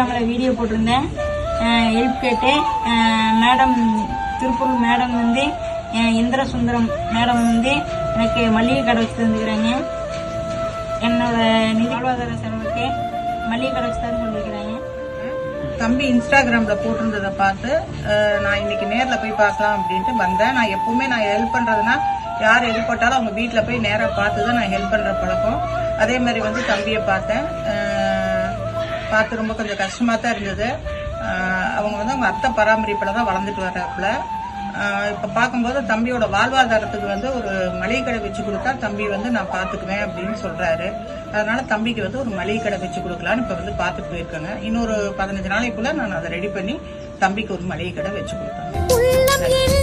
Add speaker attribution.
Speaker 1: அவங்கள வீடியோ போட்டிருந்தேன். கேட்டு அஹ், மேடம் திருப்பூர் மேடம் வந்து இந்திர சுந்தரம் மேடம் வந்து எனக்கு மளிகை கடை வச்சு தந்துக்கிறாங்க என்னோட நிதி வாழ்வாதார செலவுக்கு மளிகை கடை வச்சு தந்து கொண்டிருக்கிறாங்க
Speaker 2: தம்பி இன்ஸ்டாகிராமில் போட்டிருந்ததை பார்த்து நான் இன்னைக்கு நேரில் போய் பார்க்கலாம் அப்படின்ட்டு வந்தேன். நான் எப்பவுமே நான் ஹெல்ப் பண்ணுறதுன்னா யார் எது போட்டாலும் அவங்க வீட்டில் போய் நேராக பார்த்து தான் நான் ஹெல்ப் பண்ணுற பழக்கம். அதே மாதிரி வந்து தம்பியை பார்த்தேன். பார்த்து ரொம்ப கொஞ்சம் கஷ்டமாக தான் இருந்தது. அவங்க வந்து அவங்க அத்தை பராமரிப்பில் தான் வளர்ந்துட்டு வர்றாப்புல. இப்போ பார்க்கும்போது தம்பியோட வாழ்வாதாரத்துக்கு வந்து ஒரு மளிகை கடை வச்சு கொடுத்தா தம்பி வந்து நான் பார்த்துக்குவேன் அப்படின்னு சொல்கிறாரு அதனால் தம்பிக்கு வந்து ஒரு மளிகை கடை வச்சு கொடுக்கலான்னு இப்போ வந்து பார்த்துட்டு போயிருக்கேங்க. இன்னொரு பதினஞ்சு நாளைக்குள்ள நான் அதை ரெடி பண்ணி தம்பிக்கு ஒரு மளிகை கடை வச்சு கொடுத்தேன்